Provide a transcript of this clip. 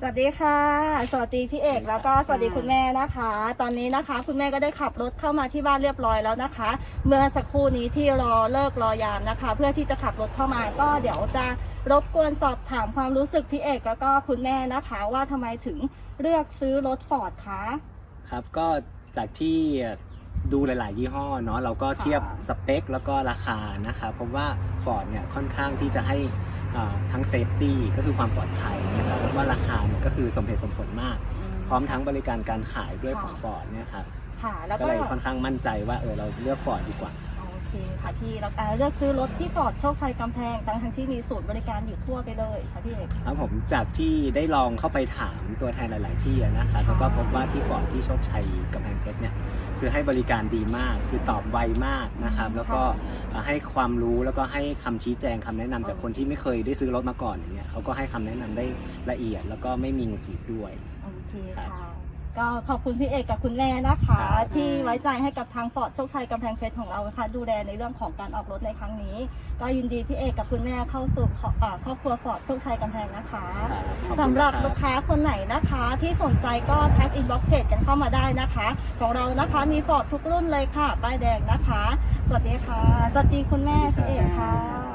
สวัสดีค่ะ สวัสดีพี่เอกแล้วก็สวัสดีคุณแม่นะคะ ตอนนี้นะคะ คุณแม่ก็ได้ขับรถเข้ามาที่บ้านเรียบร้อยแล้วนะคะ เมื่อสักครู่นี้ที่รอเลิกรอยามนะคะ เพื่อที่จะขับรถเข้ามาก็เดี๋ยวจะรบกวนสอบถามความรู้สึกพี่เอกแล้วก็คุณแม่นะคะ ว่าทำไมถึงเลือกซื้อรถฟอร์ดคะ ครับก็จากที่ดูหลาย ๆ ยี่ห้อเนาะเราก็เทียบสเปคแล้วก็ราคานะครับเพราะว่า Ford เนี่ยค่อนข้างที่จะให้อ่าทั้งเซฟตี้ก็คือความปลอดภัยนะครับแล้ วก็ราคาเนี่ยก็คือสมเหตุสมผลมาก พร้อมทั้งบริการการขายด้วยของ Ford เนี่ยครับค่ะแล้วก็ก็เลยค่อนข้างมั่นใจว่าเออเราเลือก Ford ดีกว่า โอเคค่ะพี่แล้วอ่าเลือกซื้อรถที่ฟอร์ดโชคชัยกำแพงทั้งทั้งที่มีศูนย์บริการอยู่ทั่วไปเลยค่ะพี่เอก ครับผมจากที่ได้ลองเข้าไปถามตัวแทนหลาย ๆ ที่อะนะครับแล้วก็พบว่าที่ฟอร์ดที่โชคชัยกำแพงเพชรเนี่ยคือให้บริการดีมาก คือตอบไวมากนะครับ แล้วก็ให้ความรู้แล้วก็ให้คำชี้แจงคำแนะนำจากคนที่ไม่เคยได้ซื้อรถมาก่อนอย่างเงี้ยเขาก็ให้คำแนะนำได้ละเอียดแล้วก็ไม่มีหงุดหงิดด้วย โอเคครัค่ะบ ก็ขอบคุณพี่เอกกับคุณแม่นะคะครับที่ไว้ใจให้กับทางฟอร์ดโชคชัยกำแพงเพชรของเรานะคะดูแลในเรื่องของการออกรถในครั้งนี้ ก็ยินดีพี่เอกกับคุณแม่เข้าสู่ครอบอ่าครอบครัวฟอร์ดโชคชัยกำแพงนะคะครับขอณสำหรับนะคลูกค้าคนไหนนะคะ ที่สนใจก็แท็กอินบ็อกเพจกันเข้ามาได้นะคะ ของเรานะคะมีฟอร์ดทุกรุ่นเลยค่ะป้ายแดงนะคะสวัสดีค่ะสวัสดีคุณแม่พี่เอกค่ะ